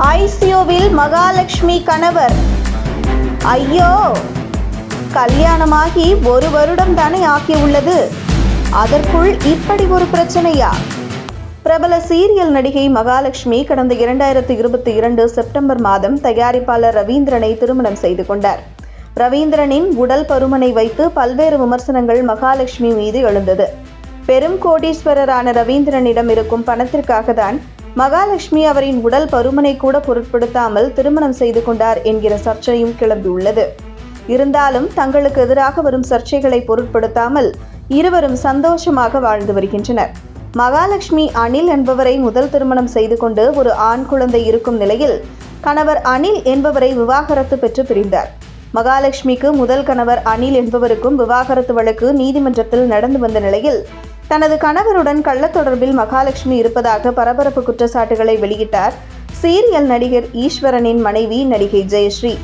ஐசியூவில் மகாலட்சுமி கணவர். ஐயோ! கல்யாணமாகி ஒரு வருடம் தானே ஆகியுள்ளது. அதற்குள் இப்படி ஒரு பிரச்சனையா? பிரபல சீரியல் நடிகை மகாலட்சுமி கடந்த இரண்டாயிரத்தி இருபத்தி இரண்டு செப்டம்பர் மாதம் தயாரிப்பாளர் ரவீந்திரனை திருமணம் செய்து கொண்டார். ரவீந்திரனின் உடல் பருமனை வைத்து பல்வேறு விமர்சனங்கள் மகாலட்சுமி மீது எழுந்தது. பெரும் கோடீஸ்வரரான ரவீந்திரனிடம் இருக்கும் பணத்திற்காக தான் மகாலட்சுமி அவரின் உடல் பருமனை கூட பொருட்படுத்தாமல் திருமணம் செய்து கொண்டார் என்கிற சர்ச்சையும் கிளம்பியுள்ளது. இருந்தாலும் தங்களுக்கு எதிராக வரும் சர்ச்சைகளை பொருட்படுத்தாமல் இருவரும் சந்தோஷமாக வாழ்ந்து வருகின்றனர். மகாலட்சுமி அனில் என்பவரை முதல் திருமணம் செய்து கொண்டு ஒரு ஆண் குழந்தை இருக்கும் நிலையில் கணவர் அனில் என்பவரை விவாகரத்து பெற்று பிரிந்தார். மகாலட்சுமிக்கு முதல் கணவர் அனில் என்பவருக்கும் விவாகரத்து வழக்கு நீதிமன்றத்தில் நடந்து வந்த நிலையில் தனது கணவருடன் கள்ள தொடர்பில் மகாலட்சுமி இருப்பதாக பரபரப்பு குற்றச்சாட்டுகளை வெளியிட்டார் சீரியல் நடிகர் ஈஸ்வரனின் மனைவி நடிகை ஜெயஸ்ரீ.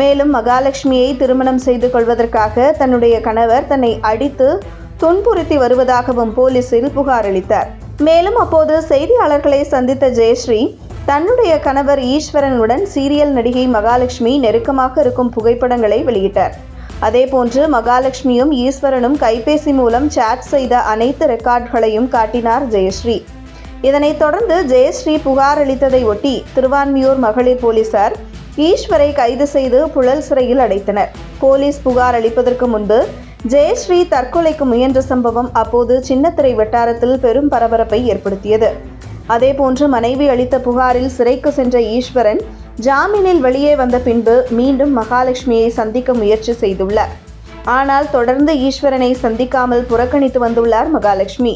மேலும் மகாலட்சுமியை திருமணம் செய்து கொள்வதற்காக தன்னுடைய கணவர் தன்னை அடித்து துன்புறுத்தி வருவதாகவும் போலீசில் புகார் அளித்தார். மேலும் அப்போது செய்தியாளர்களை சந்தித்த ஜெயஸ்ரீ தன்னுடைய கணவர் ஈஸ்வரனுடன் சீரியல் நடிகை மகாலட்சுமி நெருக்கமாக இருக்கும் புகைப்படங்களை வெளியிட்டார். அதேபோன்று மகாலட்சுமியும் ஈஸ்வரனும் கைபேசி மூலம் சாட் செய்த அனைத்து ரெக்கார்ட்களையும் காட்டினார் ஜெயஸ்ரீ. இதனைத் தொடர்ந்து ஜெயஸ்ரீ புகார் அளித்ததை ஒட்டி திருவான்மியூர் மகளிர் போலீசார் ஈஸ்வரை கைது செய்து புழல் சிறையில் அடைத்தனர். போலீஸ் புகார் அளிப்பதற்கு முன்பு ஜெயஸ்ரீ தற்கொலைக்கு முயன்ற சம்பவம் அப்போது சின்னத்திரை வட்டாரத்தில் பெரும் பரபரப்பை ஏற்படுத்தியது. அதேபோன்று மனைவி அளித்த புகாரில் சிறைக்கு சென்ற ஈஸ்வரன் ஜாமீனில் வெளியே வந்த பின்பு மீண்டும் மகாலட்சுமியை சந்திக்க முயற்சி செய்துள்ளார் ஆனால் தொடர்ந்து ஈஸ்வரனை சந்திக்காமல் புறக்கணித்து வந்துள்ளார் மகாலட்சுமி.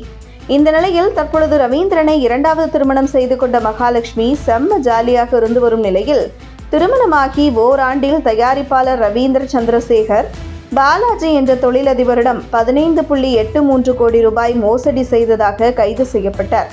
இந்த நிலையில் தற்பொழுது ரவீந்திரனை இரண்டாவது திருமணம் செய்து கொண்ட மகாலட்சுமி செம்ம ஜாலியாக இருந்து வரும் நிலையில் திருமணமாகி ஓராண்டில் தயாரிப்பாளர் ரவீந்திர சந்திரசேகர் பாலாஜி என்ற தொழிலதிபரிடம் பதினைந்து புள்ளி எட்டு மூன்று கோடி ரூபாய் மோசடி செய்ததாக கைது செய்யப்பட்டார்.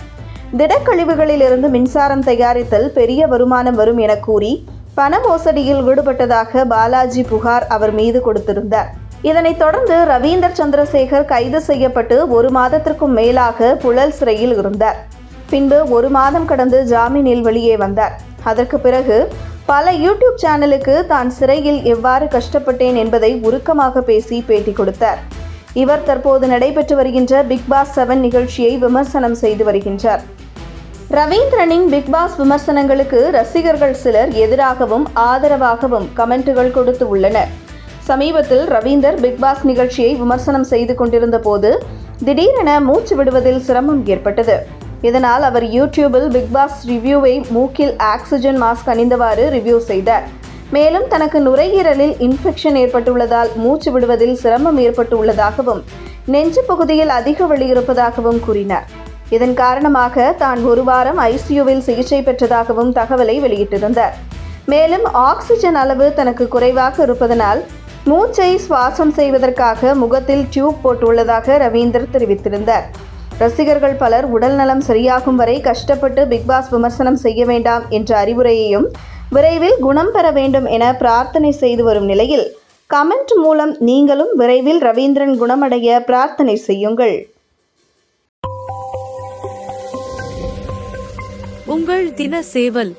திடக்கழிவுகளில் இருந்து மின்சாரம் தயாரித்தல் பெரிய வருமானம் வரும் என கூறி பண மோசடியில் ஈடுபட்டதாக பாலாஜி புகார் அவர் மீது கொடுத்திருந்தார். இதனைத் தொடர்ந்து ரவீந்தர் சந்திரசேகர் கைது செய்யப்பட்டு ஒரு மாதத்திற்கும் மேலாக புழல் சிறையில் இருந்தார். பின்பு ஒரு மாதம் கடந்து ஜாமீனில் வெளியே வந்தார். அதற்கு பிறகு பல யூடியூப் சேனலுக்கு தான் சிறையில் எவ்வாறு கஷ்டப்பட்டேன் என்பதை உருக்கமாக பேசி பேட்டி கொடுத்தார். இவர் தற்போது நடைபெற்று வருகின்ற பிக் பாஸ் செவன் நிகழ்ச்சியை விமர்சனம் செய்து வருகின்றார். ரவீந்திரனின் பிக்பாஸ் விமர்சனங்களுக்கு ரசிகர்கள் சிலர் எதிராகவும் ஆதரவாகவும் கமெண்ட்டுகள் கொடுத்து உள்ளனர். சமீபத்தில் ரவீந்தர் பிக்பாஸ் நிகழ்ச்சியை விமர்சனம் செய்து கொண்டிருந்த போது திடீரென மூச்சு விடுவதில் சிரமம் ஏற்பட்டது. இதனால் அவர் யூடியூபில் பிக்பாஸ் ரிவ்யூவை மூக்கில் ஆக்சிஜன் மாஸ்க் அணிந்தவாறு ரிவ்யூ செய்தார். மேலும் தனக்கு நுரையீரலில் இன்ஃபெக்ஷன் ஏற்பட்டுள்ளதால் மூச்சு விடுவதில் சிரமம் ஏற்பட்டுள்ளதாகவும் நெஞ்சு பகுதியில் அதிக வழி இருப்பதாகவும் கூறினார். இதன் காரணமாக தான் ஒரு வாரம் ஐசியூவில் சிகிச்சை பெற்றதாகவும் தகவலை வெளியிட்டிருந்தார். மேலும் ஆக்சிஜன் அளவு தனக்கு குறைவாக இருப்பதனால் மூச்சை சுவாசம் செய்வதற்காக முகத்தில் டியூப் போட்டுள்ளதாக ரவீந்தர் தெரிவித்திருந்தார். ரசிகர்கள் பலர் உடல் நலம் சரியாகும் வரை கஷ்டப்பட்டு பிக்பாஸ் விமர்சனம் செய்ய வேண்டாம் என்ற அறிவுரையையும் விரைவில் குணம் பெற வேண்டும் என பிரார்த்தனை செய்து வரும் நிலையில் கமெண்ட் மூலம் நீங்களும் விரைவில் ரவீந்திரன் குணமடைய பிரார்த்தனை செய்யுங்கள். உங்கள் தின சேவல்